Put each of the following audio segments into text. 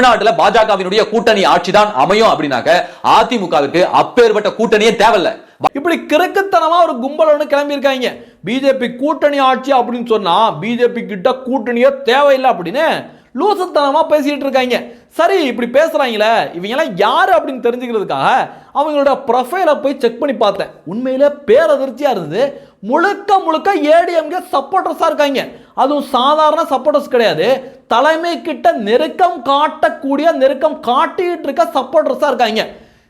தமிழ்நாட்டில் பாஜகவினுடைய கூட்டணி ஆட்சி தான் அமையும் அப்படின்னாக்க அதிமுகவுக்கு அப்பேற்பட்ட கூட்டணியே தேவையில்லை. இப்படி கிறுக்குத்தனமா ஒரு கும்பல் ஒன்று கிளம்பியிருக்காங்க. பிஜேபி கூட்டணி ஆட்சி அப்படின்னு சொன்னா பிஜேபி கிட்ட கூட்டணியே தேவையில்லை அப்படின்னு லூசத்தனமா பேசிட்டு இருக்காங்க. சரி இப்படி பேசுறாங்களே இவங்கெல்லாம் யாரு அப்படின்னு தெரிஞ்சுக்கிறதுக்காக அவங்களோட ப்ரொஃபைலை போய் செக் பண்ணி பார்த்தேன். உண்மையிலே பேரதிர்ச்சியா இருந்தது. முழுக்க முழுக்க ஏடிஎம்கே சப்போர்ட்டர்ஸா இருக்காங்க. அதுவும் சாதாரண சப்போர்ட்டர்ஸ் கிடையாது. தலைமை கிட்ட நெருக்கம் காட்டக்கூடிய நெருக்கம் காட்டிட்டு இருக்க சப்போர்ட்டர்ஸா இருக்காங்க.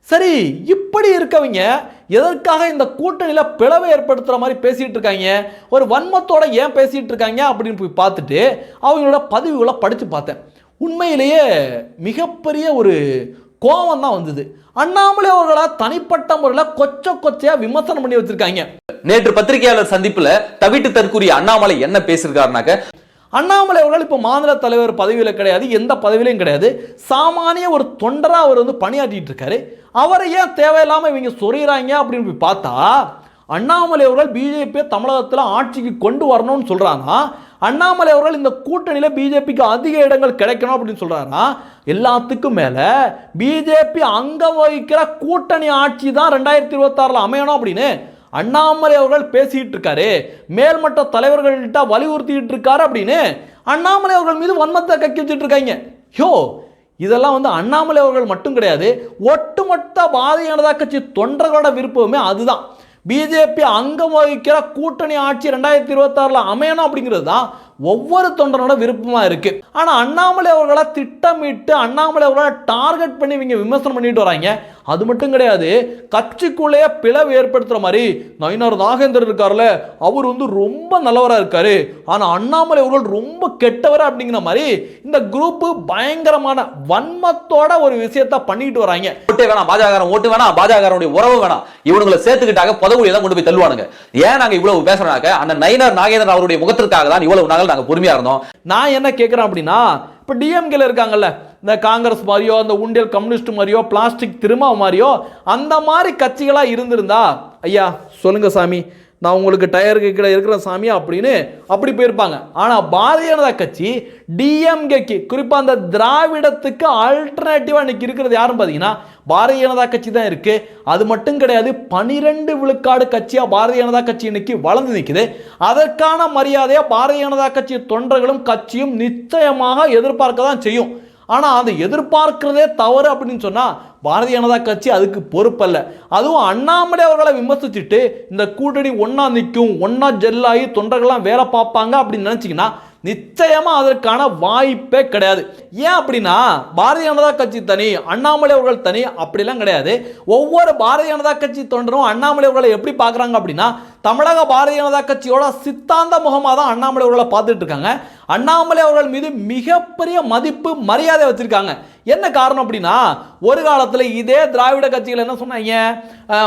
சரி இப்படி இருக்கவங்க எதற்காக இந்த கூட்டணியில் பிளவை ஏற்படுத்துகிற மாதிரி பேசிகிட்டு இருக்காங்க? ஒரு வன்மத்தோட ஏன் பேசிகிட்டு இருக்காங்க அப்படின்னு போய் பார்த்துட்டு அவங்களோட பதிவுகளை படித்து பார்த்தேன். உண்மையிலேயே மிகப்பெரிய ஒரு கோபம் தான் வந்தது. அண்ணாமலை அவர்களை தனிப்பட்ட முறையில் கொச்ச கொச்சையா விமர்சனம் பண்ணி வச்சிருக்காங்க. நேற்று பத்திரிகையாளர் சந்திப்புல தவிட்டு தற்கூறிய அண்ணாமலை என்ன பேசியிருக்காருனாக்க அண்ணாமலை அவர்கள் இப்போ மாநில தலைவர் பதவியில் கிடையாது எந்த பதவியிலையும் கிடையாது. சாமானிய ஒரு தொண்டரா அவர் வந்து பணியாற்றிட்டு இருக்காரு. அவரை ஏன் தேவையில்லாமல் இவங்க சொறிகிறாங்க அப்படின்னு போய் பார்த்தா அண்ணாமலை அவர்கள் பிஜேபியை தமிழகத்தில் ஆட்சிக்கு கொண்டு வரணும்னு சொல்றாங்கன்னா அண்ணாமலை அவர்கள் இந்த கூட்டணியில் பிஜேபிக்கு அதிக இடங்கள் கிடைக்கணும் அப்படின்னு சொல்றாருன்னா எல்லாத்துக்கும் மேலே பிஜேபி அங்கம் வகிக்கிற கூட்டணி ஆட்சி தான் ரெண்டாயிரத்தி இருபத்தாறில் அமையணும் அப்படின்னு அண்ணாமலை அவர்கள் பேசிட்டு இருக்காரு. மேல்மட்ட தலைவர்கள்ட்ட வலியுறுத்திட்டு இருக்காரு அப்படின்னு அண்ணாமலை அவர்கள் மீது வன்மத்தை கக்கி வச்சுட்டு இருக்காங்க. யோ இதெல்லாம் வந்து அண்ணாமலை அவர்கள் மட்டும் கிடையாது. ஒட்டுமொத்த பாரதிய ஜனதா கட்சி தொண்டர்களோட விருப்பமே அதுதான். பிஜேபி அங்கம் வகிக்கிற கூட்டணி ஆட்சி ரெண்டாயிரத்தி இருபத்தாறில் அமையணும் அப்படிங்கிறது தான் ஒவ்வொரு தொண்டனோட விருப்பமாக இருக்கு. ஆனால் அண்ணாமலை அவர்களை திட்டமிட்டு அண்ணாமலை அவர்களை டார்கெட் பண்ணி இவங்க விமர்சனம் பண்ணிட்டு வராங்க. அது மட்டும் கிடையாது கட்சிக்குள்ளேயே பிளவு ஏற்படுத்துற மாதிரி நயினார் நாகேந்தர் இருக்கார்ல அவர் வந்து ரொம்ப நல்லவரா இருக்காரு. ஆனா அண்ணாமலை அவர்கள் ரொம்ப கெட்டவர் அப்படிங்கிற மாதிரி இந்த குரூப் பயங்கரமான வன்மத்தோட ஒரு விஷயத்த பண்ணிட்டு வராங்க. ஓட்டே வேணாம் பாஜக ஓட்டு வேணாம் பாஜக உறவு வேணாம். இவனுங்களை சேர்த்துக்கிட்டாக பதவியை தான் கொண்டு போய் தள்ளுவானுங்க. ஏன் நாங்க இவ்வளவு பேசுறோம்னாக்க அந்த நயினார் நாகேந்திரன் அவருடைய முகத்திற்காக தான் இவ்வளவு நாள் நாங்க பொறுமையா இருந்தோம். நான் என்ன கேட்குறேன் அப்படின்னா இப்போ டிஎம்கேல இருக்காங்கல்ல இந்த காங்கிரஸ் மாதிரியோ அந்த உண்டியல் கம்யூனிஸ்ட் மாதிரியோ பிளாஸ்டிக் திரும்ப மாதிரியோ அந்த மாதிரி கட்சிகளாக இருந்திருந்தா ஐயா சொல்லுங்கள் சாமி. நான் உங்களுக்கு டயர் கீழே இருக்கிற சாமி அப்படின்னு அப்படி போயிருப்பாங்க. ஆனால் பாரதிய ஜனதா கட்சி டிஎம்கேக்கு குறிப்பாக அந்த திராவிடத்துக்கு அல்டர்னேட்டிவாக இன்னைக்கு இருக்கிறது யாருன்னு பார்த்தீங்கன்னா பாரதிய ஜனதா கட்சி தான் இருக்குது அது மட்டும் கிடையாது பனிரெண்டு விழுக்காடு கட்சியாக பாரதிய ஜனதா கட்சி இன்னைக்கு வளர்ந்து நிற்குது அதற்கான மரியாதையாக பாரதிய ஜனதா கட்சி தொண்டர்களும் கட்சியும் நிச்சயமாக எதிர்பார்க்க தான் செய்யும். ஆனால் அதை எதிர்பார்க்கிறதே தவறு அப்படின்னு சொன்னால் பாரதிய ஜனதா கட்சி அதுக்கு பொறுப்பல்ல. அதுவும் அண்ணாமலை அவர்களை விமர்சிச்சுட்டு இந்த கூட்டணி ஒன்றா நிற்கும் ஒன்றா ஜெல்லாகி தொண்டர்கள்லாம் வேலை பார்ப்பாங்க அப்படின்னு நினச்சிங்கன்னா நிச்சயமாக அதற்கான வாய்ப்பே கிடையாது. ஏன் அப்படின்னா பாரதிய ஜனதா கட்சி தனி அண்ணாமலை அவர்கள் தனி அப்படிலாம் கிடையாது. ஒவ்வொரு பாரதிய ஜனதா கட்சி தொண்டரும் அண்ணாமலை அவர்களை எப்படி பார்க்குறாங்க அப்படின்னா தமிழக பாரதிய ஜனதா கட்சியோட சித்தாந்த முகமாக தான் அண்ணாமலை அவர்களை பார்த்துட்டு இருக்காங்க. அண்ணாமலை அவர்கள் மீது மிகப்பெரிய மதிப்பு மரியாதை வச்சிருக்காங்க. என்ன காரணம் அப்படின்னா ஒரு காலத்தில் இதே திராவிட கட்சிகள் என்ன சொன்னாங்க?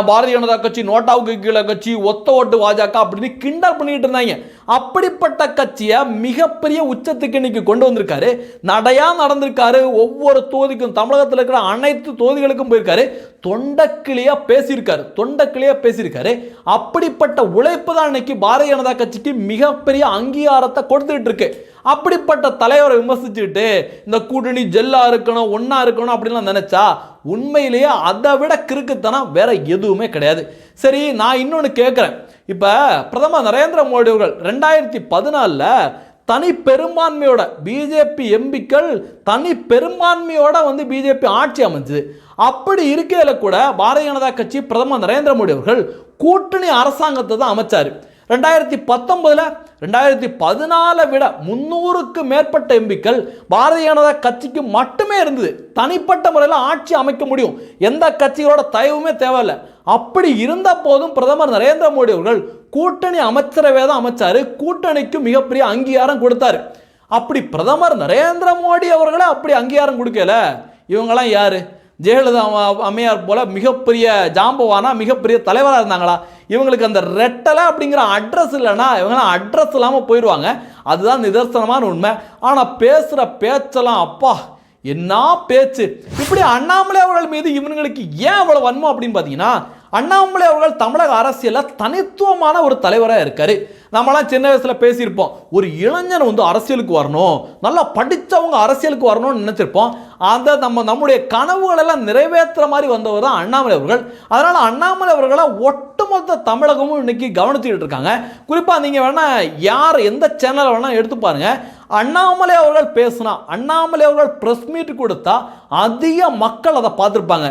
பாரதிய ஜனதா கட்சி நோட்டாவுக்கு கீழே கட்சி ஒத்த ஓட்டு பாஜக அப்படின்னு கிண்டல் பண்ணிட்டு இருந்தாங்க. அப்படிப்பட்ட கட்சியை மிகப்பெரிய உச்சத்துக்கு இன்னைக்கு கொண்டு வந்திருக்காரு. நடையா நடந்திருக்காரு. ஒவ்வொரு தொகுதிக்கும் தமிழகத்தில் இருக்கிற அனைத்து தொகுதிகளுக்கும் போயிருக்காரு. தொண்டக்கிளியா பேசியிருக்காரு. தொண்டக்கிளியா பேசியிருக்காரு. அப்படிப்பட்ட உழைப்பு தான் இன்னைக்கு பாரதிய ஜனதா கட்சிக்கு மிகப்பெரிய அங்கீகாரத்தை கொடுத்துட்டு இருக்கு. அப்படிப்பட்ட தலைவரை விமர்சிச்சுட்டு இந்த கூட்டணி ஜெல்லா இருக்கணும் ஒன்றா இருக்கணும் அப்படின்லாம் நினைச்சா உண்மையிலேயே அதை விட கிறுக்குத்தனம் வேற எதுவுமே கிடையாது. சரி நான் இன்னொன்று கேட்குறேன் இப்போ பிரதமர் நரேந்திர மோடி அவர்கள் ரெண்டாயிரத்தி பதினாலில் தனி பெரும்பான்மையோட பிஜேபி எம்பிக்கள் தனி பெரும்பான்மையோட வந்து பிஜேபி ஆட்சி அமைஞ்சது. அப்படி இருக்கையில் கூட பாரதிய ஜனதா கட்சி பிரதமர் நரேந்திர மோடி அவர்கள் கூட்டணி அரசாங்கத்தை தான் அமைச்சார். ரெண்டாயிரத்தி பத்தொன்பதில் ரெண்டாயிரத்தி பதினாலை விட முந்நூறுக்கு மேற்பட்ட எம்பிக்கள் பாரதிய ஜனதா கட்சிக்கு மட்டுமே இருந்தது. தனிப்பட்ட முறையில் ஆட்சி அமைக்க முடியும். எந்த கட்சிகளோட தயவுமே தேவையில்லை. அப்படி இருந்த போதும் பிரதமர் நரேந்திர மோடி அவர்கள் கூட்டணி அமைச்சரவை தான் அமைச்சாரு. கூட்டணிக்கு மிகப்பெரிய அங்கீகாரம் கொடுத்தாரு. அப்படி பிரதமர் நரேந்திர மோடி அவர்களே அப்படி அங்கீகாரம் கொடுக்கல. இவங்கெல்லாம் யாரு? ஜெயலலிதா அம்மையார் போல மிகப்பெரிய ஜாம்பவானா மிகப்பெரிய தலைவராக இருந்தாங்களா? இவங்களுக்கு அந்த ரெட்டலை அப்படிங்கிற அட்ரஸ் இல்லைன்னா இவங்கெல்லாம் அட்ரஸ் இல்லாமல் போயிடுவாங்க. அதுதான் நிதர்சனமான உண்மை. ஆனால் பேசுகிற பேச்செல்லாம் அப்பா என்ன பேச்சு? இப்படி அண்ணாமலை அவர்கள் மீது இவனுங்களுக்கு ஏன் அவ்வளோ வன்மம் அப்படின்னு பார்த்தீங்கன்னா அண்ணாமலை அவர்கள் தமிழக அரசியலில் தனித்துவமான ஒரு தலைவராக இருக்காரு. நம்மளாம் சின்ன வயசில் பேசியிருப்போம். ஒரு இளைஞன் வந்து அரசியலுக்கு வரணும் நல்லா படித்தவங்க அரசியலுக்கு வரணும்னு நினச்சிருப்போம். அந்த நம்ம நம்முடைய கனவுகளெல்லாம் நிறைவேற்றுற மாதிரி வந்தவர் தான் அண்ணாமலை அவர்கள். அதனால் அண்ணாமலை அவர்களை ஒட்டுமொத்த தமிழகமும் இன்னைக்கு கவனிச்சுக்கிட்டு இருக்காங்க. குறிப்பாக நீங்கள் வேணால் யார் எந்த சேனலை வேணால் எடுத்து பாருங்கள் அண்ணாமலை அவர்கள் பேசினா அண்ணாமலை அவர்கள் ப்ரெஸ் மீட் கொடுத்தா அதிக மக்கள் அதை பார்த்துருப்பாங்க.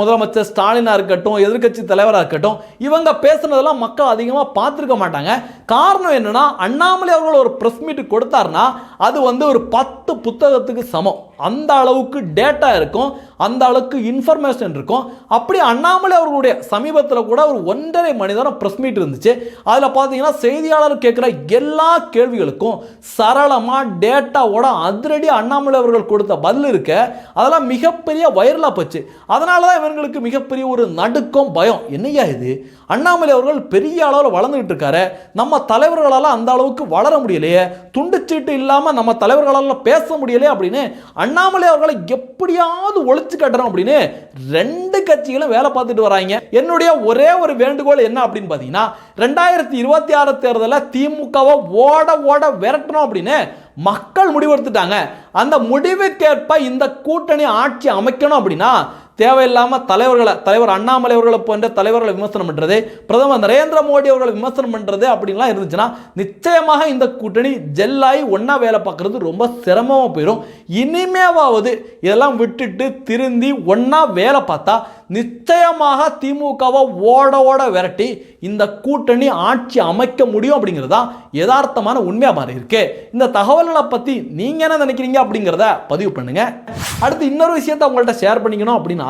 முதலமைச்சர் ஸ்டாலினாக இருக்கட்டும் எதிர்க்கட்சி தலைவராக இருக்கட்டும் இவங்க பேசுனதெல்லாம் மக்கள் அதிகமாக பார்த்துருக்க மாட்டாங்க. காரணம் என்னன்னா அண்ணாமலை அவர்கள் ஒரு ப்ரெஸ் மீட் கொடுத்தாருன்னா அது வந்து ஒரு பத்து புத்தகத்துக்கு சமம். அந்த அளவுக்கு டேட்டா இருக்கும் அந்த அளவுக்கு இன்ஃபர்மேஷன் இருக்கும். அப்படி அண்ணாமலை அவர்களுடைய சமீபத்தில் கூட ஒரு ஒன்றரை மணி நேரம் ப்ரெஸ் மீட் இருந்துச்சு. அதில் பார்த்தீங்கன்னா செய்தியாளர் கேட்குற எல்லா கேள்விகளுக்கும் சரளமாக டேட்டாவோட அதிரடி அண்ணாமலை அவர்கள் கொடுத்த பதில் இருக்க. அதெல்லாம் மிகப்பெரிய வைரலாக போச்சு. அதனால தான் இவங்களுக்கு மிகப்பெரிய ஒரு நடுக்கம் பயம். என்னையா இது? அண்ணாமலை அவர்கள் பெரிய அளவில் வளர்ந்துகிட்டு இருக்காரு. நம்ம தலைவர்களால் அந்த அளவுக்கு வளர முடியலையே. துண்டுச்சீட்டு இல்லாமல் நம்ம தலைவர்களால் பேச முடியலையே அப்படின்னு அண்ணாமலை அவர்களை எப்படியாவது ஒழிச்சு கட்டணும் அப்படின்னு ரெண்டு கட்சிகளும் வேலை பார்த்துட்டு வராங்க. என்னுடைய ஒரே ஒரு வேண்டுகோள் என்ன அப்படின்னு பார்த்தீங்கன்னா ரெண்டாயிரத்தி இருபத்தி ஆறு தேர்தலில் திமுகவை ஓட ஓட விரட்டணும் அப்படின்னு மக்கள் முடிவெடுத்துட்டாங்க. அந்த முடிவுக்கேற்ப இந்த கூட்டணி ஆட்சி அமைக்கணும் அப்படின்னா தேவையில்லாமல் தலைவர்களை தலைவர் அண்ணாமலை அவர்களை போன்ற தலைவர்களை விமர்சனம் பண்ணுறது பிரதமர் நரேந்திர மோடி அவர்களை விமர்சனம் பண்ணுறது அப்படின்லாம் இருந்துச்சுன்னா நிச்சயமாக இந்த கூட்டணி ஜெல்லாகி ஒன்றா வேலை பார்க்குறது ரொம்ப சிரமமாக போயிடும் இனிமேவாவது இதெல்லாம் விட்டுட்டு திருந்தி ஒன்றா வேலை பார்த்தா நிச்சயமாக திமுகவை ஓட ஓட விரட்டி இந்த கூட்டணி ஆட்சி அமைக்க முடியும் அப்படிங்கிறது தான் யதார்த்தமான உண்மையாக மாறி இருக்கு. இந்த தகவல்களை பற்றி நீங்கள் என்ன நினைக்கிறீங்க அப்படிங்கிறத பதிவு பண்ணுங்கள் அடுத்து இன்னொரு விஷயத்தை உங்கள்கிட்ட ஷேர் பண்ணிக்கணும் அப்படின்னு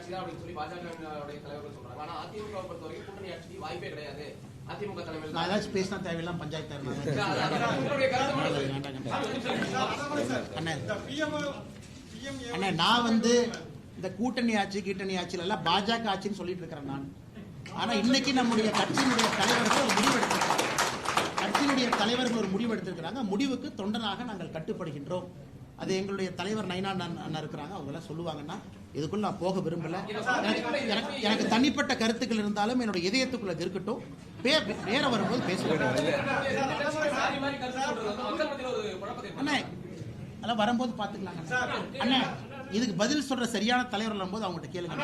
ஆட்சி தான் அப்படின்னு சொல்லி பாஜக உடைய தலைவர்கள் சொல்றாங்க. ஆனா அதிமுக பொறுத்த வரைக்கும் கூட்டணி ஆட்சிக்கு வாய்ப்பே கிடையாது. அதிமுக தலைமையில் நான் ஏதாச்சும் பேசினா தேவையில்லாம் பஞ்சாயத்து அண்ணே நான் வந்து இந்த கூட்டணி ஆட்சி கீட்டணி ஆட்சியில எல்லாம் பாஜக ஆட்சின்னு சொல்லிட்டு இருக்கிறேன் நான். ஆனா இன்னைக்கு நம்முடைய கட்சியினுடைய தலைவர்கள் ஒரு முடிவு எடுத்திருக்காங்க. கட்சியினுடைய தலைவர்கள் ஒரு முடிவு எடுத்திருக்கிறாங்க. முடிவுக்கு தொண்டனாக நாங்கள் கட்டுப்படுகின்றோம். அது எங்களுடைய தலைவர் நைனா அண்ணன் அண்ணா இருக்கிறாங்க. அவங்களாம் சொல்லுவாங்கன்னா இதுக்குள்ள நான் போக விரும்பல. எனக்கு எனக்கு தனிப்பட்ட கருத்துக்கள் இருந்தாலும் என்னோட இதயத்துக்குள்ள இருக்கட்டும். பேர வரும்போது பேசுவேன் அண்ணே அதெல்லாம் வரும்போது பாத்துக்கலாம் அண்ணா இதுக்கு பதில் சொல்ற சரியான தலைவர் வரும்போது அவங்ககிட்ட கேளுங்க.